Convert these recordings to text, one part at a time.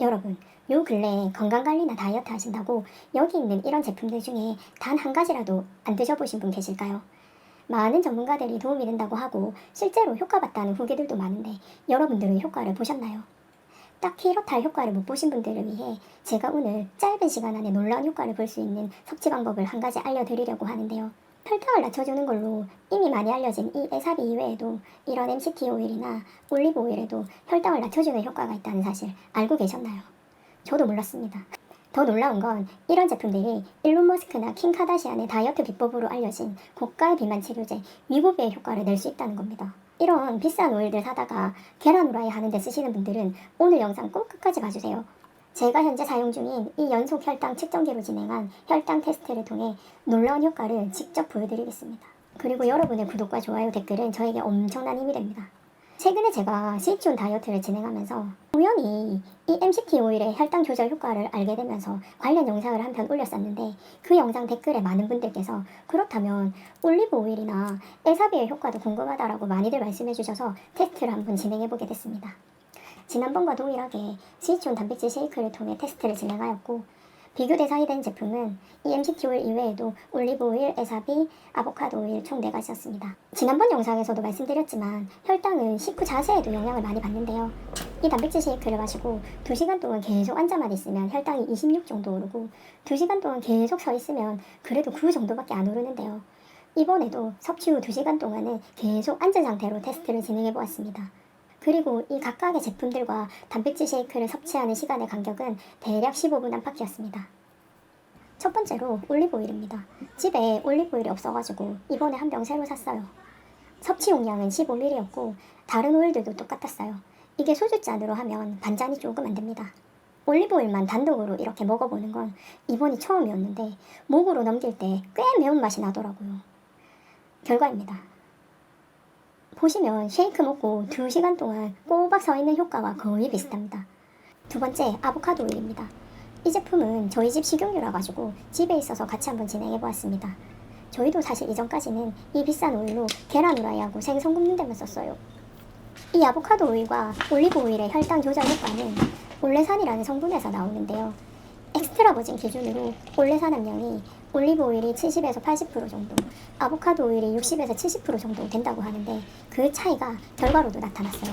여러분, 요 근래에 건강관리나 다이어트 하신다고 여기 있는 이런 제품들 중에 단 한 가지라도 안 드셔보신 분 계실까요? 많은 전문가들이 도움이 된다고 하고 실제로 효과 봤다는 후기들도 많은데 여러분들은 효과를 보셨나요? 딱히 이렇다 할 효과를 못 보신 분들을 위해 제가 오늘 짧은 시간 안에 놀라운 효과를 볼 수 있는 섭취 방법을 한 가지 알려드리려고 하는데요. 혈당을 낮춰주는 걸로 이미 많이 알려진 이 에사비 이외에도 이런 MCT 오일이나 올리브 오일에도 혈당을 낮춰주는 효과가 있다는 사실 알고 계셨나요? 저도 몰랐습니다. 더 놀라운 건 이런 제품들이 일론 머스크나 킹 카다시안의 다이어트 비법으로 알려진 고가의 비만 치료제 위고비의 효과를 낼 수 있다는 겁니다. 이런 비싼 오일들 사다가 계란 후라이 하는데 쓰시는 분들은 오늘 영상 꼭 끝까지 봐주세요. 제가 현재 사용 중인 이 연속 혈당 측정기로 진행한 혈당 테스트를 통해 놀라운 효과를 직접 보여드리겠습니다. 그리고 여러분의 구독과 좋아요 댓글은 저에게 엄청난 힘이 됩니다. 최근에 제가 스위치온 다이어트를 진행하면서 우연히 이 MCT 오일의 혈당 조절 효과를 알게 되면서 관련 영상을 한 편 올렸었는데 그 영상 댓글에 많은 분들께서 그렇다면 올리브 오일이나 에사비의 효과도 궁금하다라고 많이들 말씀해 주셔서 테스트를 한번 진행해 보게 됐습니다. 지난번과 동일하게 스위치온 단백질 쉐이크를 통해 테스트를 진행하였고 비교 대상이 된 제품은 이 MCT 오일 이외에도 올리브 오일, 에사비, 아보카도 오일 총 4가지였습니다. 지난번 영상에서도 말씀드렸지만 혈당은 식후 자세에도 영향을 많이 받는데요. 이 단백질 쉐이크를 마시고 2시간 동안 계속 앉아만 있으면 혈당이 26 정도 오르고 2시간 동안 계속 서 있으면 그래도 9 정도밖에 안 오르는데요. 이번에도 섭취 후 2시간 동안은 계속 앉은 상태로 테스트를 진행해 보았습니다. 그리고 이 각각의 제품들과 단백질 쉐이크를 섭취하는 시간의 간격은 대략 15분 안팎이었습니다. 첫 번째로 올리브 오일입니다. 집에 올리브 오일이 없어가지고 이번에 한 병 새로 샀어요. 섭취 용량은 15ml였고 다른 오일들도 똑같았어요. 이게 소주잔으로 하면 반잔이 조금 안 됩니다. 올리브 오일만 단독으로 이렇게 먹어보는 건 이번이 처음이었는데 목으로 넘길 때 꽤 매운맛이 나더라고요. 결과입니다. 보시면 쉐이크 먹고 2시간 동안 꼬박 서 있는 효과와 거의 비슷합니다. 두 번째, 아보카도 오일입니다. 이 제품은 저희 집 식용유라 가지고 집에 있어서 같이 한번 진행해 보았습니다. 저희도 사실 이전까지는 이 비싼 오일로 계란 후라이하고 생선 굽는 데만 썼어요. 이 아보카도 오일과 올리브 오일의 혈당 조절 효과는 올레산이라는 성분에서 나오는데요. 엑스트라 버진 기준으로 올레산 함량이 올리브 오일이 70에서 80% 정도, 아보카도 오일이 60에서 70% 정도 된다고 하는데 그 차이가 결과로도 나타났어요.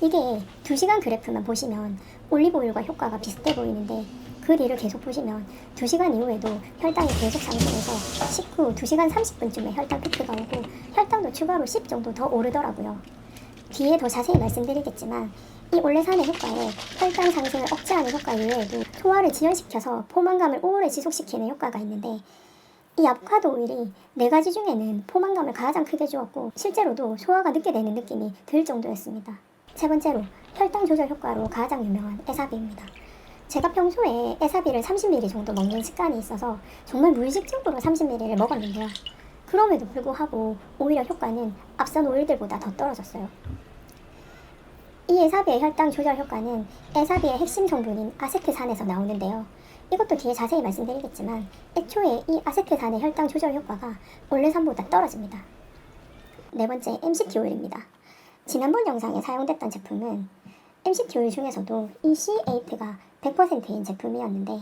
이게 2시간 그래프만 보시면 올리브 오일과 효과가 비슷해 보이는데 그 뒤를 계속 보시면 2시간 이후에도 혈당이 계속 상승해서 식후 2시간 30분쯤에 혈당 피크가 오고 혈당도 추가로 10 정도 더 오르더라고요. 뒤에 더 자세히 말씀드리겠지만 이 올레산의 효과에 혈당 상승을 억제하는 효과 이외에도 소화를 지연시켜서 포만감을 오래 지속시키는 효과가 있는데 이 아보카도 오일이 네 가지 중에는 포만감을 가장 크게 주었고 실제로도 소화가 늦게 되는 느낌이 들 정도였습니다. 세 번째로 혈당 조절 효과로 가장 유명한 에사비입니다. 제가 평소에 에사비를 30ml 정도 먹는 습관이 있어서 정말 무의식적으로 30ml를 먹었는데요. 그럼에도 불구하고 오히려 효과는 앞선 오일들보다 더 떨어졌어요. 이 에사비의 혈당 조절 효과는 에사비의 핵심 성분인 아세트산에서 나오는데요. 이것도 뒤에 자세히 말씀드리겠지만 애초에 이 아세트산의 혈당 조절 효과가 올레산보다 떨어집니다. 네 번째 MCT 오일입니다. 지난번 영상에 사용됐던 제품은 MCT 오일 중에서도 이 C8가 100%인 제품이었는데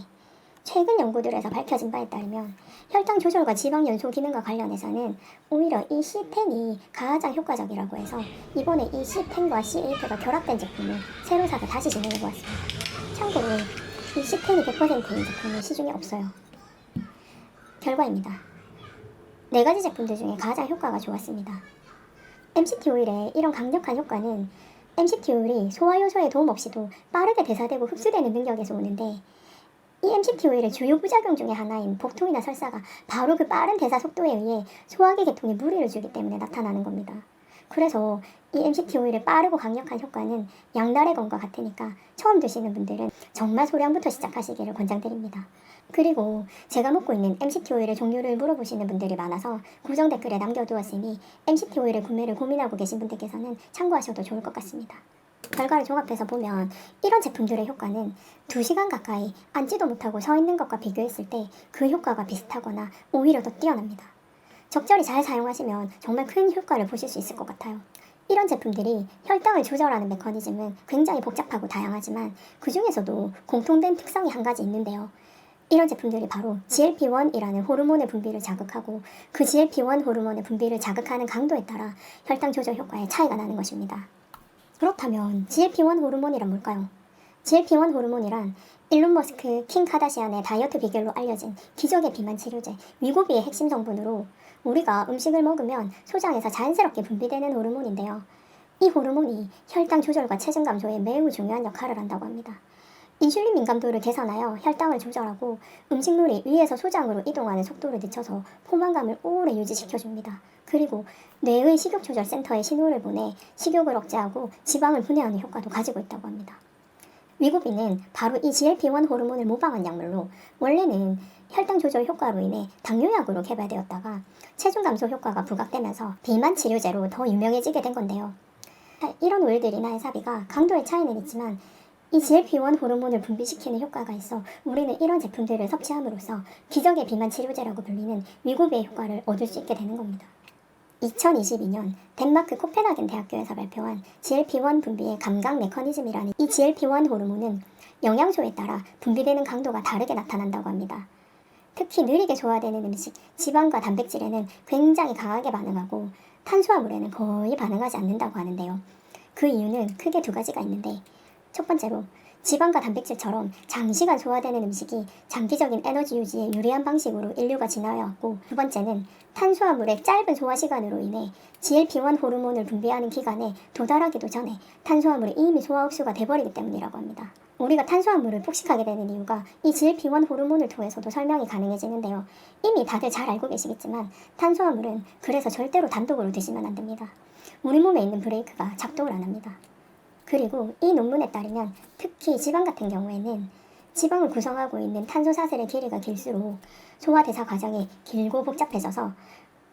최근 연구들에서 밝혀진 바에 따르면 혈당 조절과 지방 연소 기능과 관련해서는 오히려 이 C10이 가장 효과적이라고 해서 이번에 이 C10과 C8가 결합된 제품을 새로 사서 다시 진행해 보았습니다. 참고로 이 C10이 100%인 제품은 시중에 없어요. 결과입니다. 네 가지 제품들 중에 가장 효과가 좋았습니다. MCT 오일의 이런 강력한 효과는 MCT 오일이 소화 요소의 도움 없이도 빠르게 대사되고 흡수되는 능력에서 오는데 이 MCT 오일의 주요 부작용 중에 하나인 복통이나 설사가 바로 그 빠른 대사 속도에 의해 소화기 계통에 무리를 주기 때문에 나타나는 겁니다. 그래서 이 MCT 오일의 빠르고 강력한 효과는 양날의 검과 같으니까 처음 드시는 분들은 정말 소량부터 시작하시기를 권장드립니다. 그리고 제가 먹고 있는 MCT 오일의 종류를 물어보시는 분들이 많아서 고정 댓글에 남겨두었으니 MCT 오일의 구매를 고민하고 계신 분들께서는 참고하셔도 좋을 것 같습니다. 결과를 종합해서 보면 이런 제품들의 효과는 2시간 가까이 앉지도 못하고 서 있는 것과 비교했을 때 그 효과가 비슷하거나 오히려 더 뛰어납니다. 적절히 잘 사용하시면 정말 큰 효과를 보실 수 있을 것 같아요. 이런 제품들이 혈당을 조절하는 메커니즘은 굉장히 복잡하고 다양하지만 그 중에서도 공통된 특성이 한 가지 있는데요. 이런 제품들이 바로 GLP-1이라는 호르몬의 분비를 자극하고 그 GLP-1 호르몬의 분비를 자극하는 강도에 따라 혈당 조절 효과에 차이가 나는 것입니다. 그렇다면 GLP-1 호르몬이란 뭘까요? GLP-1 호르몬이란 일론 머스크, 킹 카다시안의 다이어트 비결로 알려진 기적의 비만 치료제 위고비의 핵심 성분으로 우리가 음식을 먹으면 소장에서 자연스럽게 분비되는 호르몬인데요. 이 호르몬이 혈당 조절과 체중 감소에 매우 중요한 역할을 한다고 합니다. 인슐린 민감도를 개선하여 혈당을 조절하고 음식물이 위에서 소장으로 이동하는 속도를 늦춰서 포만감을 오래 유지시켜줍니다. 그리고 뇌의 식욕 조절 센터에 신호를 보내 식욕을 억제하고 지방을 분해하는 효과도 가지고 있다고 합니다. 위고비는 바로 이 GLP-1 호르몬을 모방한 약물로 원래는 혈당 조절 효과로 인해 당뇨약으로 개발되었다가 체중 감소 효과가 부각되면서 비만 치료제로 더 유명해지게 된 건데요. 이런 오일들이나 해사비가 강도의 차이는 있지만 이 GLP-1 호르몬을 분비시키는 효과가 있어 우리는 이런 제품들을 섭취함으로써 기적의 비만 치료제라고 불리는 위고비의 효과를 얻을 수 있게 되는 겁니다. 2022년 덴마크 코펜하겐 대학교에서 발표한 GLP-1 분비의 감각 메커니즘이라는 이 GLP-1 호르몬은 영양소에 따라 분비되는 강도가 다르게 나타난다고 합니다. 특히 느리게 소화되는 음식, 지방과 단백질에는 굉장히 강하게 반응하고 탄수화물에는 거의 반응하지 않는다고 하는데요. 그 이유는 크게 두 가지가 있는데 첫 번째로 지방과 단백질처럼 장시간 소화되는 음식이 장기적인 에너지 유지에 유리한 방식으로 인류가 진화해왔고 두 번째는 탄수화물의 짧은 소화 시간으로 인해 GLP-1 호르몬을 분비하는 기간에 도달하기도 전에 탄수화물이 이미 소화 흡수가 돼버리기 때문이라고 합니다. 우리가 탄수화물을 폭식하게 되는 이유가 이 GLP-1 호르몬을 통해서도 설명이 가능해지는데요. 이미 다들 잘 알고 계시겠지만 탄수화물은 그래서 절대로 단독으로 드시면 안 됩니다. 우리 몸에 있는 브레이크가 작동을 안 합니다. 그리고 이 논문에 따르면 특히 지방 같은 경우에는 지방을 구성하고 있는 탄소 사슬의 길이가 길수록 소화 대사 과정이 길고 복잡해져서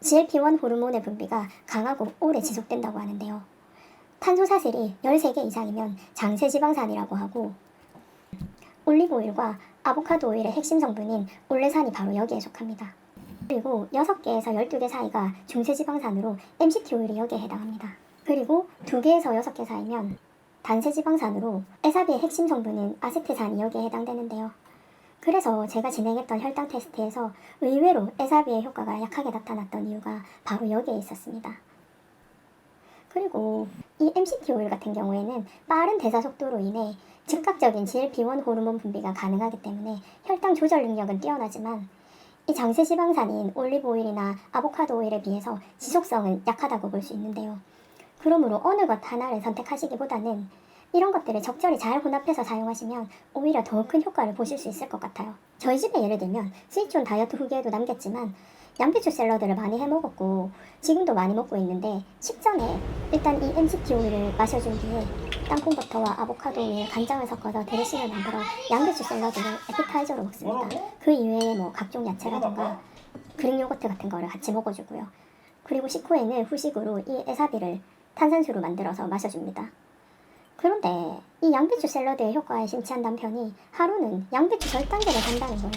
GLP-1 호르몬의 분비가 강하고 오래 지속된다고 하는데요. 탄소 사슬이 13개 이상이면 장세 지방산이라고 하고 올리브오일과 아보카도 오일의 핵심 성분인 올레산이 바로 여기에 속합니다. 그리고 6개에서 12개 사이가 중세 지방산으로 MCT 오일이 여기에 해당합니다. 그리고 2개에서 6개 사이면 단세지방산으로 에사비의 핵심 성분인 아세트산이 여기에 해당되는데요. 그래서 제가 진행했던 혈당 테스트에서 의외로 에사비의 효과가 약하게 나타났던 이유가 바로 여기에 있었습니다. 그리고 이 MCT 오일 같은 경우에는 빠른 대사 속도로 인해 즉각적인 GLP-1 호르몬 분비가 가능하기 때문에 혈당 조절 능력은 뛰어나지만 이 장세 지방산인 올리브 오일이나 아보카도 오일에 비해서 지속성은 약하다고 볼 수 있는데요. 그러므로 어느 것 하나를 선택하시기보다는 이런 것들을 적절히 잘 혼합해서 사용하시면 오히려 더 큰 효과를 보실 수 있을 것 같아요. 저희 집에 예를 들면 스위촌 다이어트 후기에도 남겼지만 양배추 샐러드를 많이 해 먹었고 지금도 많이 먹고 있는데 식전에 일단 이 MCT 오일을 마셔준 뒤에 땅콩버터와 아보카도 오일, 간장을 섞어서 드레싱을 만들어 양배추 샐러드를 에피타이저로 먹습니다. 그 이외에 뭐 각종 야채라든가 그릭 요거트 같은 거를 같이 먹어주고요. 그리고 식후에는 후식으로 이 에사비를 탄산수로 만들어서 마셔줍니다. 그런데 이 양배추 샐러드의 효과에 심취한 남편이 하루는 양배추 절단계를 산다는 거예요.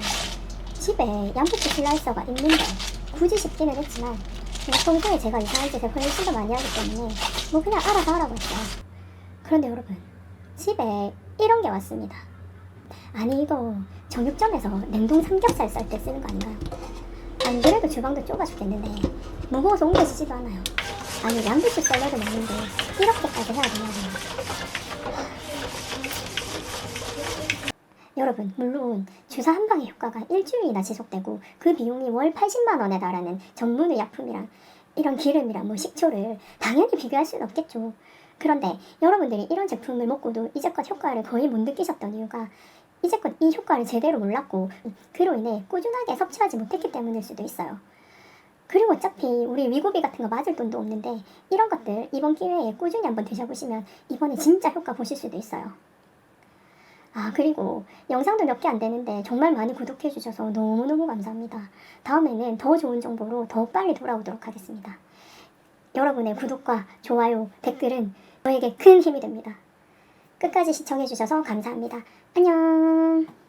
집에 양배추 슬라이서가 있는데 굳이 싶기는 했지만 뭐 평소에 제가 이상한 짓을 훨씬 더 많이 하기 때문에 뭐 그냥 알아서 하라고 했어요. 그런데 여러분 집에 이런 게 왔습니다. 아니 이거 정육점에서 냉동 삼겹살 썰 때 쓰는 거 아닌가요? 안 그래도 주방도 좁아 죽겠는데 무거워서 옮겨지지도 않아요. 아니 양배추 샐러드 먹는데 이렇게까지 해야 되냐고요. 여러분 물론 주사 한 방의 효과가 일주일이나 지속되고 그 비용이 월 80만 원에 달하는 전문 의 약품이랑 이런 기름이랑 뭐 식초를 당연히 비교할 수는 없겠죠. 그런데 여러분들이 이런 제품을 먹고도 이제껏 효과를 거의 못 느끼셨던 이유가 이제껏 이 효과를 제대로 몰랐고 그로 인해 꾸준하게 섭취하지 못했기 때문일 수도 있어요. 그리고 어차피 우리 위고비 같은 거 맞을 돈도 없는데 이런 것들 이번 기회에 꾸준히 한번 드셔보시면 이번에 진짜 효과 보실 수도 있어요. 아 그리고 영상도 몇 개 안 되는데 정말 많이 구독해 주셔서 너무너무 감사합니다. 다음에는 더 좋은 정보로 더 빨리 돌아오도록 하겠습니다. 여러분의 구독과 좋아요, 댓글은 저에게 큰 힘이 됩니다. 끝까지 시청해 주셔서 감사합니다. 안녕.